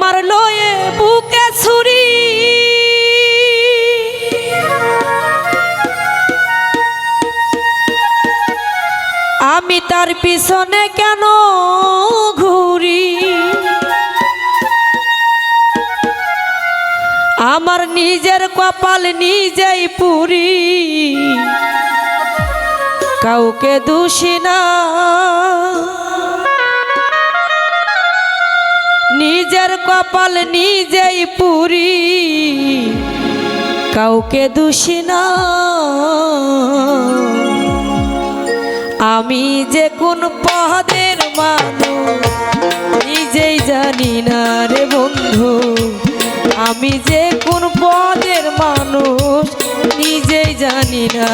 মারলো এ বুকে ছুরি। আমি তার পিছনে কেন ঘুরি? আমার নিজের কপাল নিজেই পুরি। কাউকে দোষী না। নিজের কপাল নিজেই পুরি। কাউকে দোষী না। আমি যে কোন পদের মানুষ, নিজেই জানি না রে বন্ধু। আমি যে কোন পদের মানুষ, নিজেই জানি না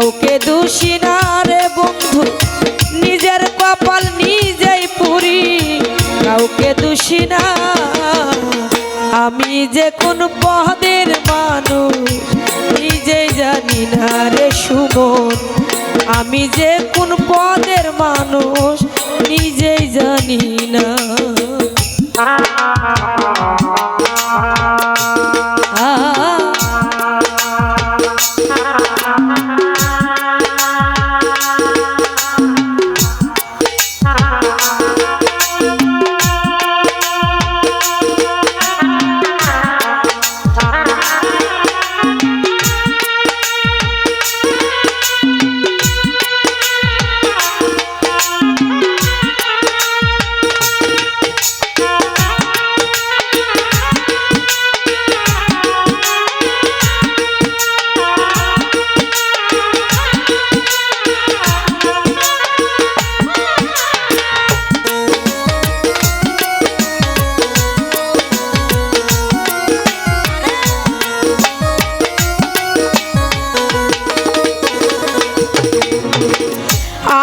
কাউকে দোষী না রে বন্ধু, নিজের কপাল নিজেই পুরি। কাউকে দোষী না, আমি যে কোন পদের মানুষ, নিজেই জানি না রে সুমন। আমি যে কোন পদের মানুষ, নিজেই জানি না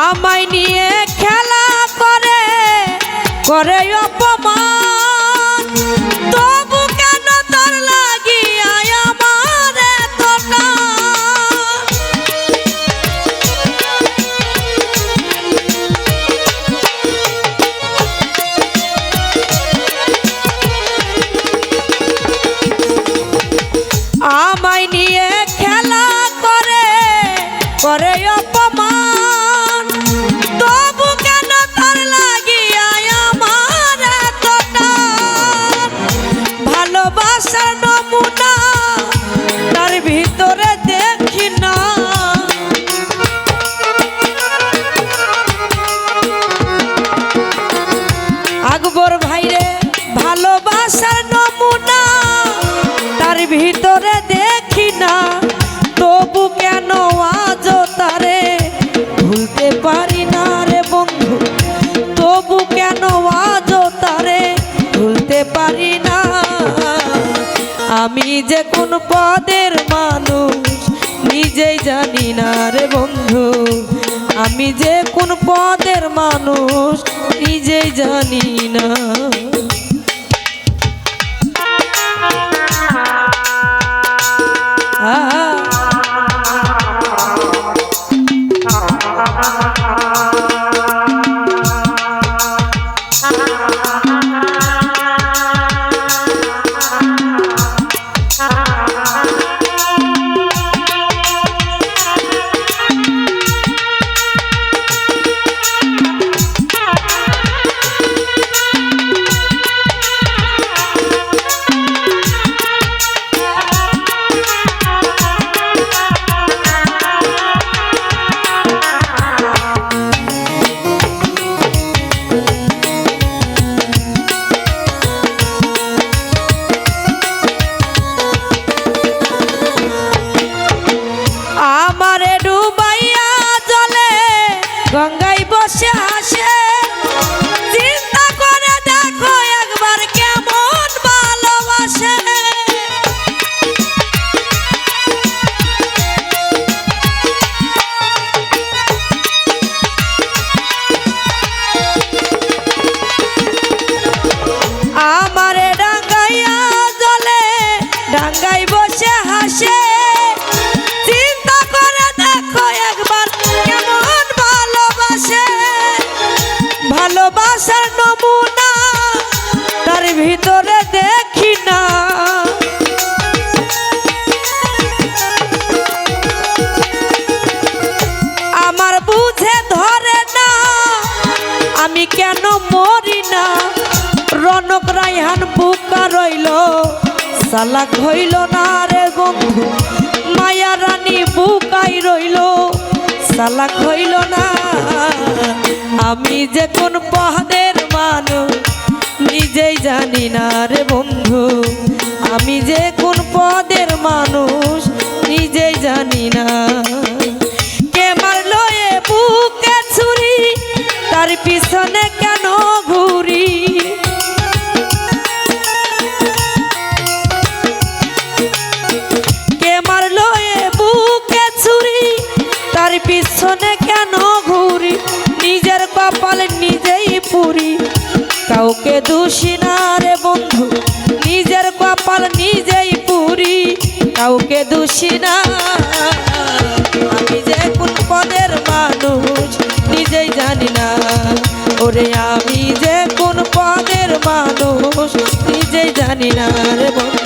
আমায় নিয়ে খেলা করে করে অপমান। তবু কেন তোর লাগিয়া আমার এতটা আমায় নিয়ে খেলা করে করে অপমান। আমি যে কোন পদের মানুষ, নিজেই জানি না রে বন্ধু। আমি যে কোন পদের মানুষ, নিজেই জানি না। palmas. ভিতরে দেখি না। আমার বুঝে ধরে না, আমি কেন মরি না? রনক রাইহান বুকা রইল, সালাক হইল না রে বন্ধু। মায়া রানী বুকাই রইল, সালাক হইল না। আমি যে কোন পাহাদের মানুষ নিজেই জানি না রে বন্ধু, আমি যে কোন পদের মানুষ নিজেই জানি না। কে মারলো এ বুকে ছুরি, তার পিছনে কেন ঘুরি? কে মারলো এ বুকে ছুরি, তার পিছনে কেন ঘুরি? নিজের কপাল নিজেই পুরি। কাউকে দোষী না রে বন্ধু, নিজের কপাল নিজেই পুরি। কাউকে দোষী না, আমি যে কোন পদের মানুষ, নিজেই জানি না। ওরে আমি যে কোন পদের মানুষ, নিজেই জানি না রে বন্ধু।